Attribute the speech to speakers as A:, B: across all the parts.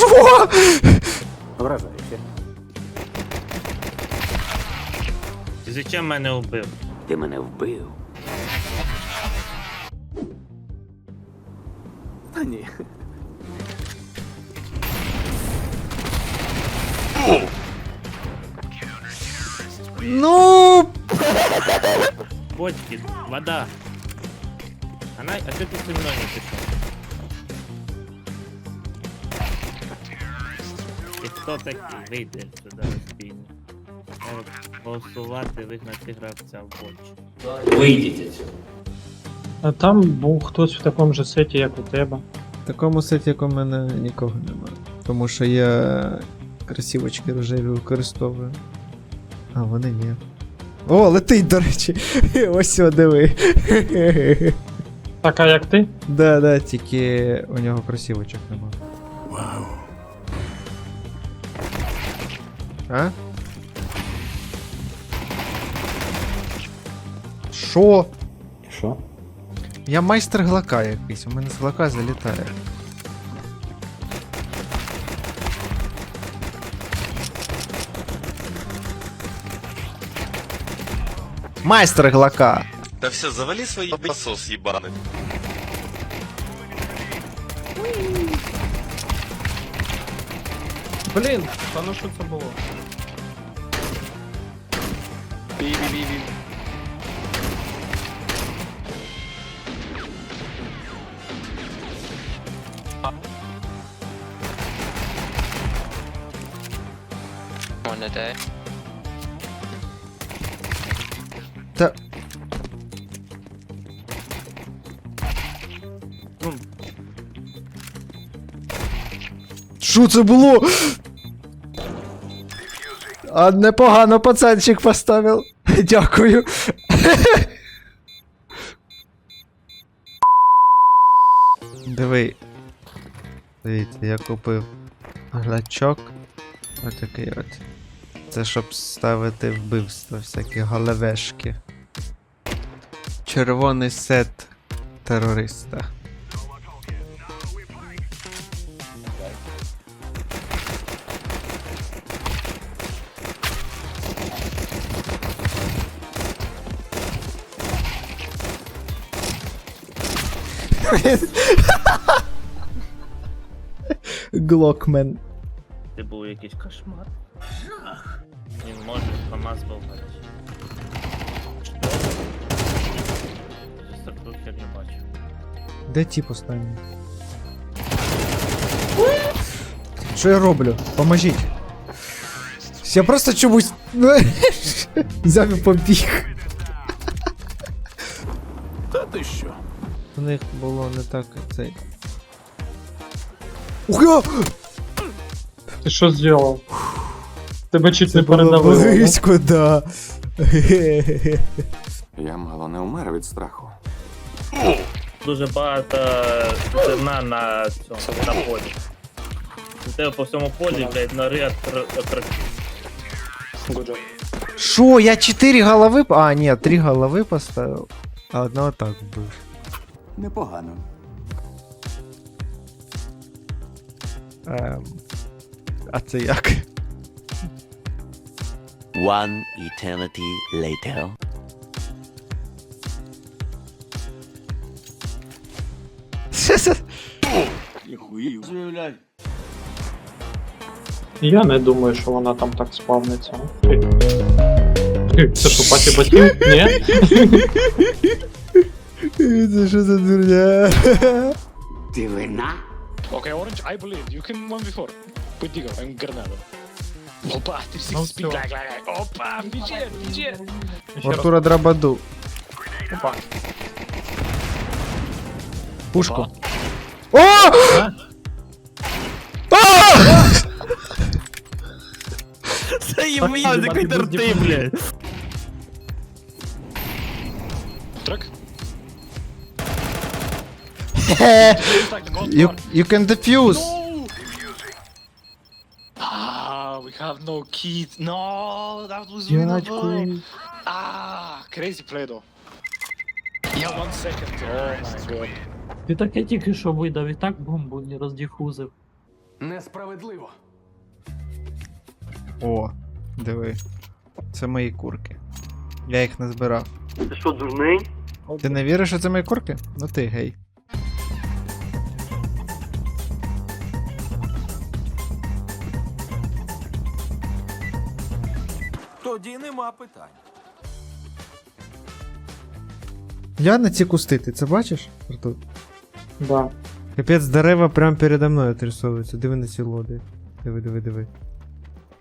A: Що?
B: Вражаюче.
C: Ти зачем мене убив?
B: Ти мене вбив. Та ні.
A: Ну,
C: Бочки, вода. А, на... а що ти зі мною не пішов? Хто такий? Вийди сюди спільно. Голосувати, вигнати гравця в бочі.
B: Вийдіть отсюда.
D: А там був хтось в такому же сеті, як у тебе.
A: в такому сеті, як у мене, нікого немає. Тому що я красивочки рожеві використовую. А вони ні. О, летить, до речі. Ось о, диви.
D: Така як ти?
A: Да, да, тільки у нього красивочок нема. Вау. А? Що?
B: Що?
A: Я майстер глака якийсь, у мене з глака залітає. Майстер глака!
E: Да все, завали свои насос ебаный.
D: Блін, та ну що це було?
F: One a day.
A: Та.
C: Ну,
A: Що це було? А непогано пацанчик поставив. Дякую. Диви. Дивіться, я купив глачок. Отакий от. Це щоб ставити вбивство, всякі галевешки. Червоний сет терориста. Глокмен.
C: Це був якийсь кошмар. Він може був гарячий. Що? Я херню бачу.
A: Де ті останні? Що я роблю? Поможіть. Я просто чомусь. Взяв і побіг. Них було не так цей. Ух!
D: Ти що зробив? Тебе чуть не передавило. да?
A: близько, да.
G: Я мало не умер від страху.
C: Дуже багато зерна на цьому на полі. У тебе по всьому полі, блядь, нори от
A: Шо, я 4 голови. А, ні, 3 голови поставив. А одного так вбив.
G: Непогано.
A: Ем, а це як?
H: One eternity later.
D: Я не думаю, що вона там так спавниться. Це що, паті батьків? Ні?
A: Это что за дурня?
B: Ты
I: вина? Окей, оранж, я believe. You can one before. Put Digo, I'm Granado. Опа, 360
D: ну, speed,
I: lag, lag, lag. Опа,
D: печер, печер.
A: Артура Драбаду.
D: Опа.
A: Пушку. О!
C: Заебал, какой-то рты, блядь.
I: Трек?
A: You, you can defuse.
I: No! Ah, we have no kit. No, that was really
A: Дядьку.
I: Ah, crazy play though. Yeah, one second. Oh my god.
D: Ти таке тільки що видав і так бомбу не роздіфузив.
B: Несправедливо.
A: О, диви. Це мої курки. Я їх не збирав.
J: Ти що, дурний?
A: Ти не віриш, що це мої курки? Ну ти гей.
G: Нема питань.
A: Я на ці кусти, ти це бачиш? Артур?
D: Да.
A: Капець, дерева прямо передо мною отрисовуються. Диви на ці лоди. Диви, диви, диви.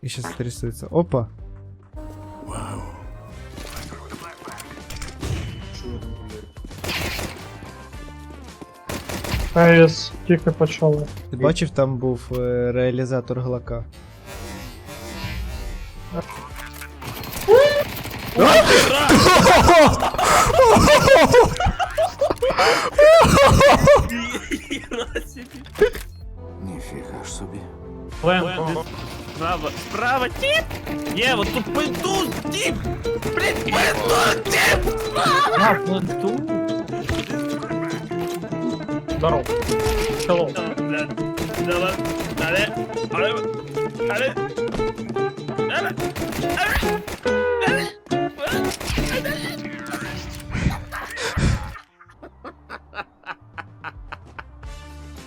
A: І щас отрисується. Опа.
D: АЕС тільки почали.
A: Ти бачив, там був е, реалізатор глака.
G: Ніфіга ж собі.
D: Плен.
C: Справа, справа, тип! Є, от тут пиздун, тип! Блін, пиздун, тип!
D: А, плен тут. Здорово. Hello.
C: Бля, давай, але, але, але, але,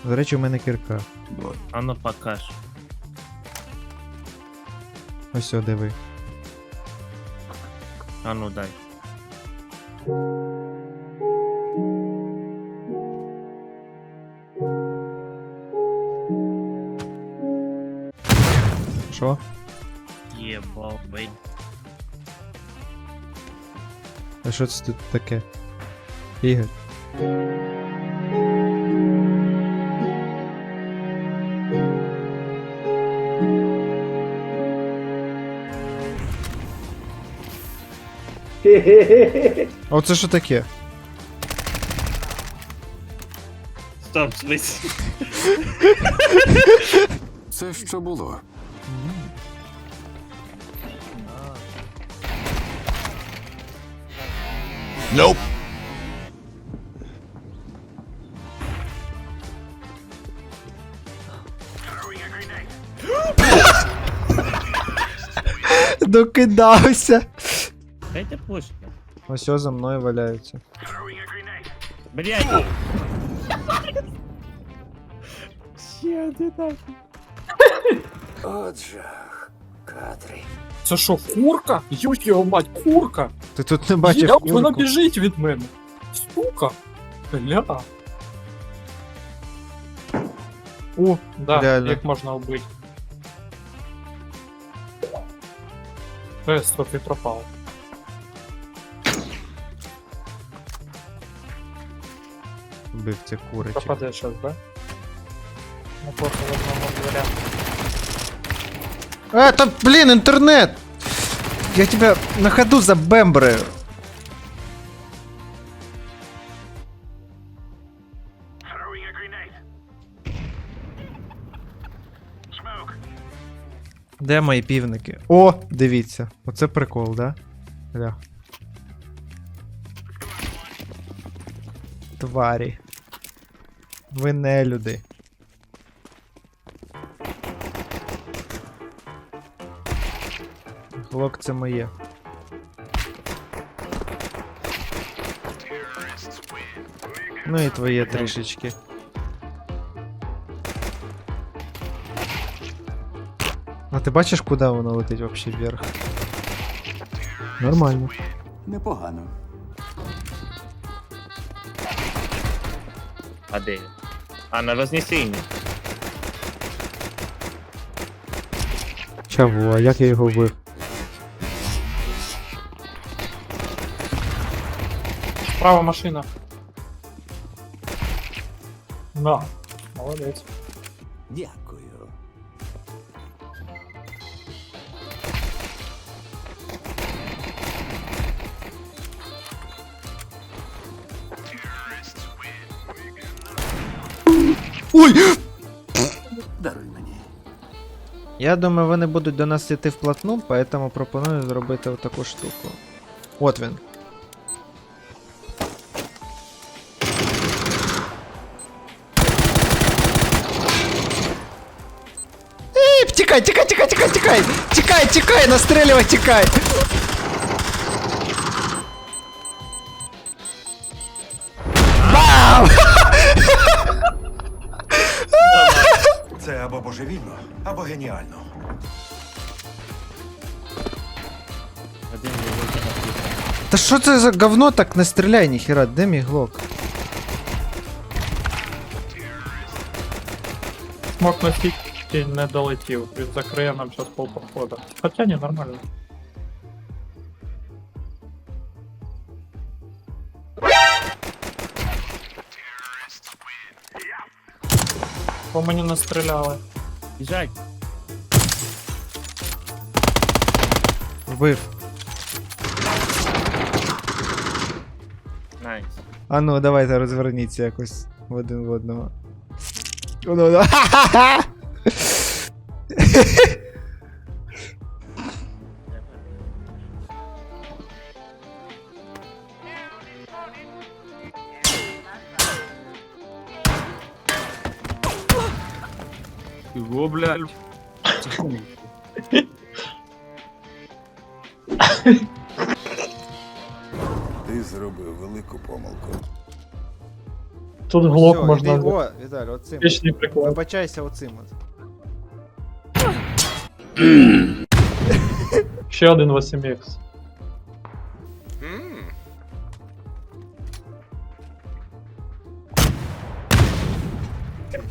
A: До речі, у мене кірка.
C: А ну покаж.
A: Ось о, диви.
C: А ну дай.
A: Що? Що це тут таке? Ігор. А оце що таке?
C: Стоп, смись.
G: Це що було?
A: Докидався.
C: Дайте пушки.
A: Ось за мною валяються.
C: Блять!
G: Отже, Катрі.
D: Це що, курка? Ють його мать, курка!
A: Ти тут не бачив
D: Як вона біжить від мене? Сука! Бля. О, да,
A: Реально.
D: як можна вбити. Ес, ти пропав.
A: Вбив це курочок.
D: Пропаде щас, да? Ну просто в одному дверях.
A: А, там, блин, интернет! Я тебя на ходу забембраю. Де мої півники? О, дивіться. Оце прикол, да? Ля. Тварі. Ви не люди. Глок це моє. Ну і твоє трішечки. А ти бачиш, куди воно летить вообще вверх? Нормально.
G: Непогано.
C: А де? він? А на вознесенні.
A: Чого? А як я його вбив?
D: Справа машина. На. Молодець.
G: Дякую.
A: Ой!
G: Даруй мені.
A: Я думаю, вони будуть до нас йти вплотну, поэтому пропоную зробити отаку штуку. От він. Тікай, тікай, тікай, тікай, тікай! Тікай, тікай, настрілювай, тікай! Бам!
J: Це або божевільно, або геніально.
C: Один є один на
A: Та що це за говно так не стріляй, ніхера, де мій глок?
D: Смок настільки не долетів. Він закриє нам зараз пол проходу. Хоча ні, нормально. По мені настріляли.
C: Біжать.
A: Вбив.
C: Найс.
A: А ну, давайте розверніться якось в один в одного. Ну, ну. Ха-ха-ха!
C: Блядь.
J: Ти зробив велику помилку.
D: Тут глок
A: Всьо,
D: можна
A: О, Віталій, оцим.
D: Вічний прикол.
A: Вибачайся оцим от.
D: Ще один 8X.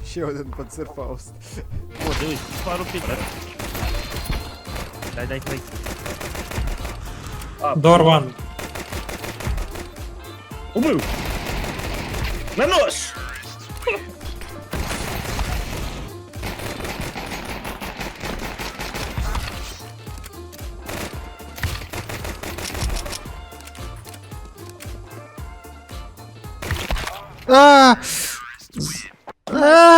A: Ще один панцерфауст.
C: О, дивись, пару підер. Дай, дай, дай.
D: Дорван.
C: убив! На нож!
A: А! А! А!